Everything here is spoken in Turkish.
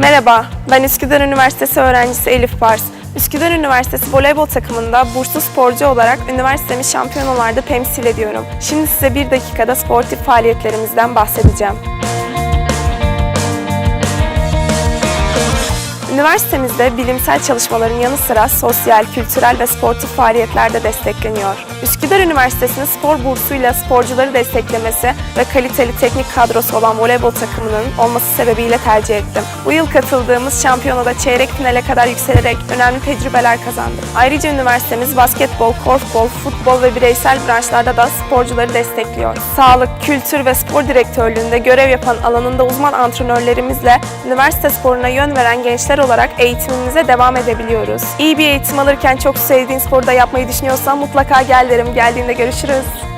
Merhaba, ben Üsküdar Üniversitesi öğrencisi Elif Pars. Üsküdar Üniversitesi voleybol takımında burslu sporcu olarak üniversitemi şampiyonalarda temsil ediyorum. Şimdi size bir dakikada sportif faaliyetlerimizden bahsedeceğim. Üniversitemizde bilimsel çalışmaların yanı sıra sosyal, kültürel ve sportif faaliyetler de destekleniyor. Üsküdar Üniversitesi'nin spor bursuyla sporcuları desteklemesi ve kaliteli teknik kadrosu olan voleybol takımının olması sebebiyle tercih ettim. Bu yıl katıldığımız şampiyonada çeyrek finale kadar yükselerek önemli tecrübeler kazandım. Ayrıca üniversitemiz basketbol, korfbol, futbol ve bireysel branşlarda da sporcuları destekliyor. Sağlık, kültür ve spor direktörlüğünde görev yapan alanında uzman antrenörlerimizle üniversite sporuna yön veren gençler olarak eğitimimize devam edebiliyoruz. İyi bir eğitim alırken çok sevdiğin sporu da yapmayı düşünüyorsan mutlaka gel derim. Geldiğinde görüşürüz.